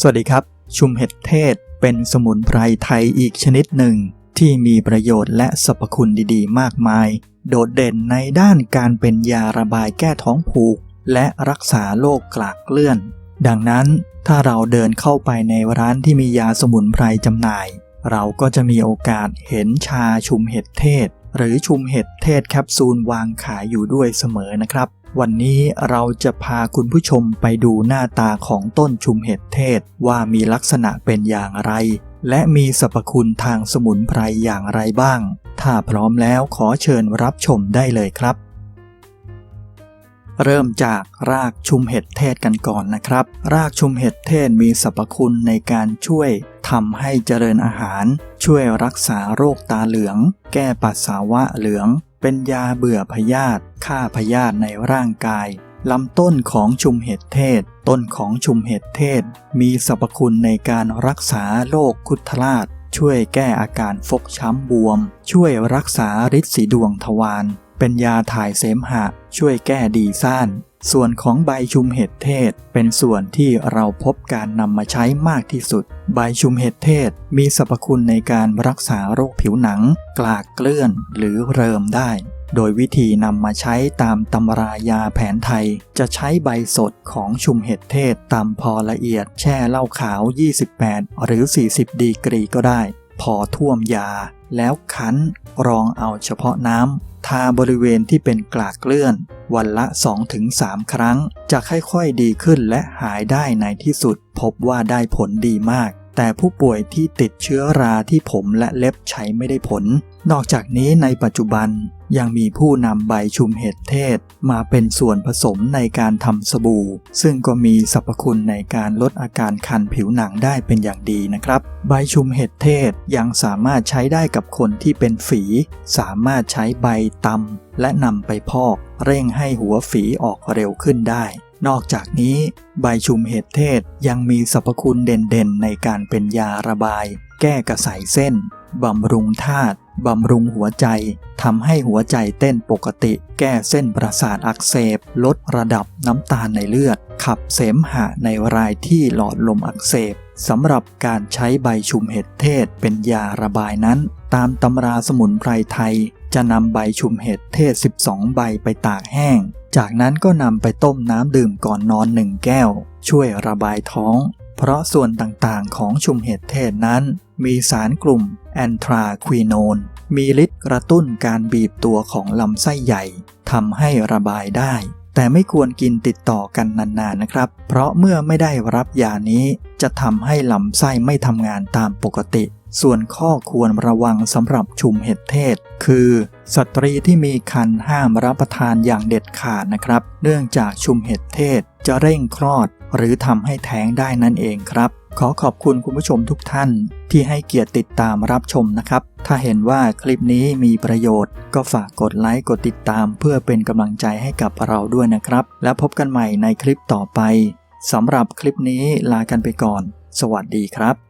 สวัสดีครับ ชุมเห็ดเทศเป็นสมุนไพรไทยอีกชนิดหนึ่ง ที่มีประโยชน์และสรรพคุณดีๆ มากมาย โดดเด่นในด้านการเป็นยาระบายแก้ท้องผูก และรักษาโรคกลากเลื่อน ดังนั้นถ้าเราเดินเข้าไปในร้านที่มียาสมุนไพรจำหน่าย เราก็จะมีโอกาสเห็นชาชุมเห็ดเทศ หรือชุมเห็ดเทศแคปซูลวางขายอยู่ด้วยเสมอนะครับ วันนี้เราจะพาคุณผู้ชมไปดูหน้าตาของต้นชุมเห็ดเทศว่ามีลักษณะเป็นอย่างไร และมีสรรพคุณทางสมุนไพรอย่างไรบ้าง ถ้าพร้อมแล้วขอเชิญรับชมได้เลยครับ เริ่มจากรากชุมเห็ดเทศกันก่อนนะครับ รากชุมเห็ดเทศมีสรรพคุณในการช่วยทำให้เจริญอาหาร ช่วยรักษาโรคตาเหลือง แก้ปัสสาวะเหลือง เป็นยาเบื่อพยาธิฆ่าพยาธิในร่างกายลำต้นของชุมเห็ดเทศ ต้นของชุมเห็ดเทศ มีสรรพคุณในการรักษาโรคคุดทราช ช่วยแก้อาการฟกช้ำบวม ช่วยรักษาฤทธิ์สีดวงทวาร เป็นยาถ่ายเสมหะ ช่วยแก้ดีซ่าน ส่วนของใบชุมเห็ดเทศ เป็นส่วนที่เราพบการนำมาใช้มากที่สุด ใบชุมเห็ดเทศ มีสรรพคุณในการรักษาโรคผิวหนัง กลากเกลื่อนหรือเริมได้ โดยวิธีนำมาใช้ตามตำรายาแผนไทย จะใช้ใบสดของชุมเห็ดเทศตำพอละเอียดแช่เหล้าขาว 28 หรือ 40 ดีกรีก็ได้ พอท่วมยา แล้วคั้น รองเอาเฉพาะน้ำทาบริเวณที่เป็นกลากเกลื่อน วันละ 2-3 ครั้ง จะค่อยๆดีขึ้นและหายได้ในที่สุด พบว่าได้ผลดีมาก แต่ผู้ป่วยที่ติดเชื้อราที่ผมและเล็บใช้ไม่ได้ผล นอกจากนี้ในปัจจุบันยังมีผู้นำใบชุมเห็ดเทศ มาเป็นส่วนผสมในการทำสบู่ ซึ่งก็มีสรรพคุณในการลดอาการคันผิวหนังได้เป็นอย่างดีนะครับ ใบชุมเห็ดเทศยังสามารถใช้ได้กับคนที่เป็นฝี สามารถใช้ใบตำและนำไปพอก เร่งให้หัวฝีออกเร็วขึ้นได้ นอกจากนี้ใบชุมเห็ดเทศยังมีสรรพคุณเด่นๆ ในการเป็นยาระบาย แก้กระสายเส้น บำรุงธาตุบำรุงหัวใจทำให้หัวใจเต้นปกติ แก้เส้นประสาทอักเสบ ลดระดับน้ำตาลในเลือด ขับเสมหะในรายที่หลอดลมอักเสบสำหรับการใช้ใบชุมเห็ดเทศเป็นยาระบายนั้น ตามตำราสมุนไพรไทย จะนำใบชุมเห็ดเทศ 12 ใบไปตากแห้ง จากนั้นก็นำไปต้มน้ำดื่มก่อนนอนหนึ่งแก้ว ช่วยระบายท้อง เพราะส่วนต่างๆของชุมเห็ดเทศนั้น มีสารกลุ่มแอนทราควีโนน มีฤทธิ์กระตุ้นการบีบตัวของลำไส้ใหญ่ทำให้ระบายได้ แต่ไม่ควรกินติดต่อกันนานๆนะครับ เพราะเมื่อไม่ได้รับยานี้จะทำให้ลำไส้ไม่ทำงานตามปกติ ส่วนข้อควรระวังสำหรับชุมเห็ดเทศ คือสตรีที่มีครรภ์ห้ามรับประทานอย่างเด็ดขาดนะครับ เนื่องจากชุมเห็ดเทศจะเร่งคลอด หรือทำให้แท้งได้นั่นเองครับ ขอขอบคุณคุณผู้ชมทุกท่าน ที่ให้เกียรติติดตามรับชมนะครับ ถ้าเห็นว่าคลิปนี้มีประโยชน์ ก็ฝากกดไลค์กดติดตาม เพื่อเป็นกำลังใจให้กับเราด้วยนะครับ แล้วพบกันใหม่ในคลิปต่อไปสำหรับคลิปนี้ลากันไปก่อน สวัสดีครับ